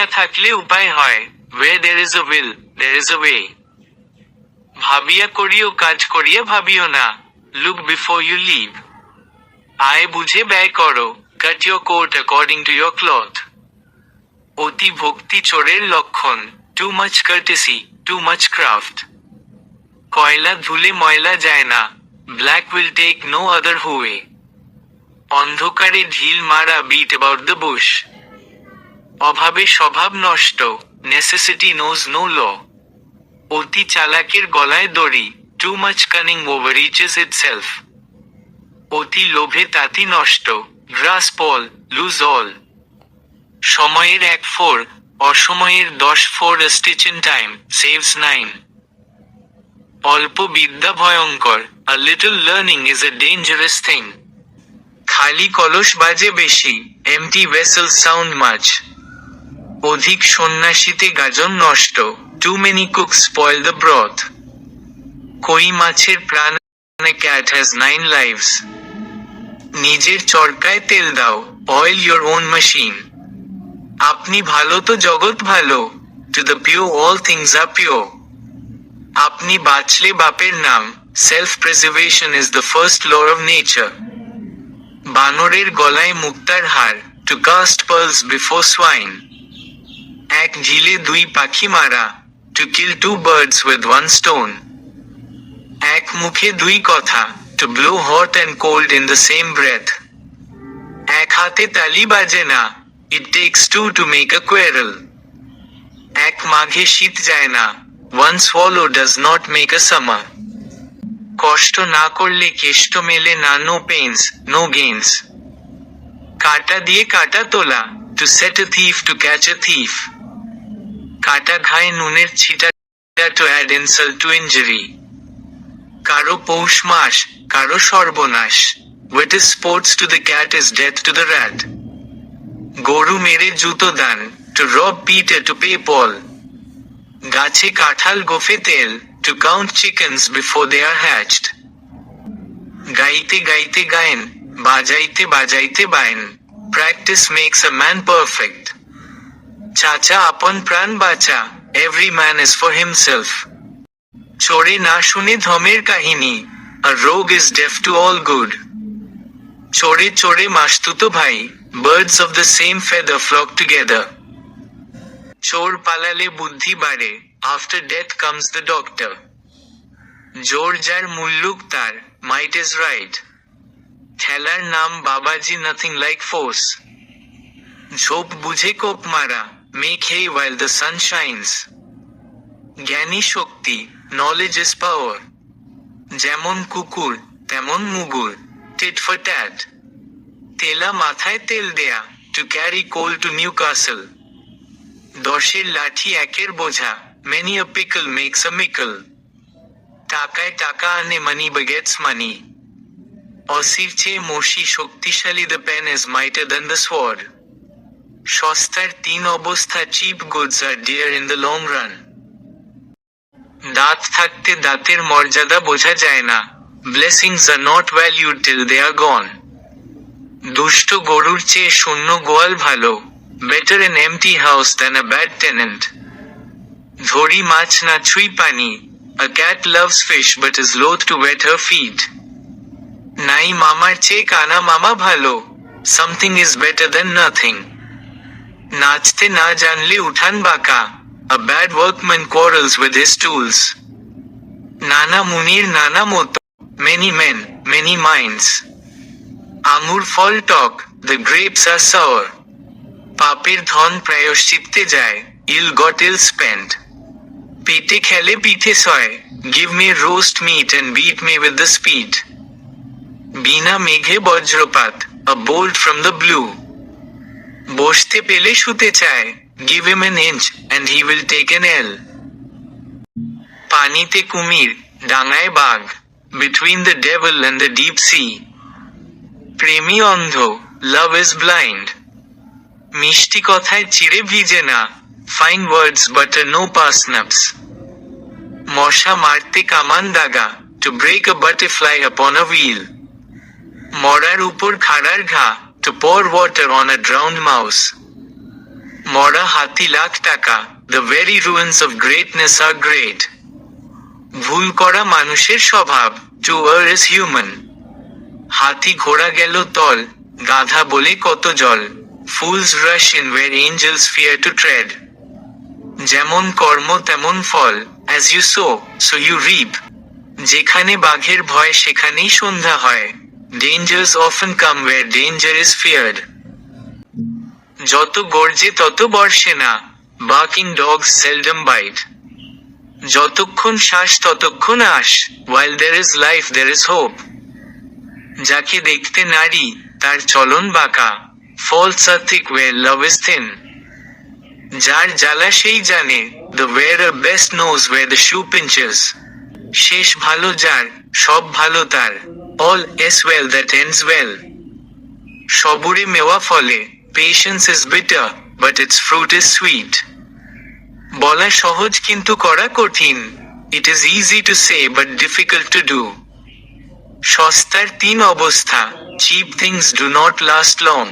ইচ্ছা থাকলে উপায় হয়। Where there is a will, there is a way ভাবিয়া করিও, কাজ করিয়া ভাবিও না। লুক বিফোর ইউ লিভ আয় বুঝে ব্যয় করো। Cut your coat according to your cloth অতি ভক্তি চোরের লক্ষণ। Too much courtesy too much craft কয়লা ধুলে ময়লা যায় না। Black will take no other hue অন্ধকারে ঢিল মারা বিট অ্যাবাউট দ্য বুশ অভাবে স্বভাব নষ্ট নেসেসিটি নোজ নো ল অতি চালাকের গলায় দড়ি too much cunning overreaches itself অতি লোভে তাতি নষ্ট গ্রাস পল লুজ অল সময়ের এক ফোর, অসময়ের দশ ফোর স্টিচ টাইম সেভস নাইন অল্প বিদ্যা ভয়ঙ্কর a little learning is a dangerous thing খালি কলস বাজে বেশি এমটি ভেসেল সাউন্ড মাছ অধিক সন্ন্যাসীতে গাজন নষ্ট। Too many cook spoil the broth কই মাছের প্রাণ ক্যাট হ্যাজ নাইন লাইভস নিজের চরকায় তেল দাও অয়েল ইয়োর ওন মেশিন আপনি ভালো তো জগৎ ভালো to the pure all things are pure আপনি বাঁচলে বাপের নাম self preservation is the first law of nature বানরের গলায় মুক্তার হার to cast pearls before swine এক ঝিলে দুই পাখি মারা to kill two birds with one stone এক মুখে দুই কথা to blow hot and cold in the same breath এক হাতে তালি বাজে না it takes two to make a quarrel এক মাঘে শীত যায় না one swallow does not make a summer কষ্ট না করলে কেষ্ট মেলে না নো পেন্স নো গেইনস কাটা দিয়ে কাটা তোলা to set a thief to catch a thief কাটা ঘায়ে নুনের ছিটা to add insult to injury কারও পৌষ মাস, কারও সর্বনাশ। What is sports to the cat is death to the rat গরু মেরে জুতো দান টু রব পিটে টু পে পল গাছে কাঁঠাল গোফে তেল to count chickens before they are hatched গাইতে গাইতে গায়েন, বাজাইতে বাজাইতে Bayen. Practice makes a man perfect চাচা আপন প্রাণ বাঁচা every man is for himself চোরে না শুনে ধমের কাহিনী, আর rogue is deaf to all good চোরে চোরে মাসতুতো ভাই birds of the same feather flock together চোর পালালে বুদ্ধি বাড়ে after death comes the doctor জোর যার মুল্লুক তার মাইট ইজ রাইট খেলার নাম বাবাজি নাথিং লাইক ফোর্স ঝোপ বুঝে কোপ মারা make hay while the sun shines জ্ঞানী শক্তি নলেজ ইজ পাওয়ার যেমন কুকুর, তেমন মুগুর টিট ফর ট্যাট তেলা মাথায় তেল দেয়া to carry coal to Newcastle দশের লাঠি একের বোঝা many a pickle makes a mickle টাকায় টাকা আনে মানি begets মানি অসির চেয়ে মসি শক্তিশালী the pen is mightier than the sword সস্তার তিন অবস্থা cheap goods are dear in the long run দাঁত থাকতে দাঁতের মর্যাদা বোঝা যায় না। Blessings are not valued till they are gone দুষ্ট গরুর চেয়ে শূন্য গোয়াল ভালো। Better an empty house than a bad tenant ধরি মাছ না ছুঁই পানি। A cat loves fish but is loath to wet her feet নাই মামার চেয়ে কানা মামা ভালো। Something is better than nothing নাচতে না জানলে উঠান বাঁকা a bad workman quarrels with his tools নানা মুনির নানা মত মেনি মেন মেনি মাইন্ডস আঙুর ফল টক দ্য গ্রেপস আর সাওয়ার পাপের ধন প্রায়শ্চিত্তে যায় ইল গট ইল স্পেন্ড পেটে খেলে পিঠে সয় give me roast meat and beat me with the spit বিনা মেঘে বজ্রপাত a bolt from the blue বসতে পেলে শুতে চায়। Give him an inch and he will take an ell পানিতে কুমির, ডাঙায় বাঘ between the devil and the deep sea প্রেমী অন্ধ লাভ ইজ ব্লাইন্ড মিষ্টি কথায় চিড়ে ভিজে না fine words butter no parsnips মশা মারতে কামান দাগা টু ব্রেক আ বাটারফ্লাই আপন আ হুইল মরার উপর খাড়ার ঘা to pour water on a drowned mouse মরা হাতি লাখ টাকা the very ruins of greatness are great ভুল করা মানুষের স্বভাব টু আর ইজ হিউম্যান হাতি ঘোড়া গেল তল গাধা বলে কত জল fools rush in where angels fear to tread যেমন কর্ম তেমন ফল as you sow so you reap যেখানে বাঘের ভয় সেখানেই সন্ধ্যা হয় dangers often come where danger is feared যত গর্জে তত বর্ষে না বাকিং ডগস সেলডম বাইট যতক্ষণ শ্বাস ততক্ষণ as while there is life there is hope যাকে দেখতে নারী, তার চলন বাঁকা। Faults are thick where love is thin যার জ্বালা সেই জানে the wearer best knows where the shoe pinches শেষ ভালো যার, সব ভালো তার। All is well that ends well সবুরে মেওয়া ফলে patience is bitter but its fruit is sweet বলা সহজ কিন্তু করা কঠিন। It is easy to say but difficult to do সস্তার তিন অবস্থা cheap things do not last long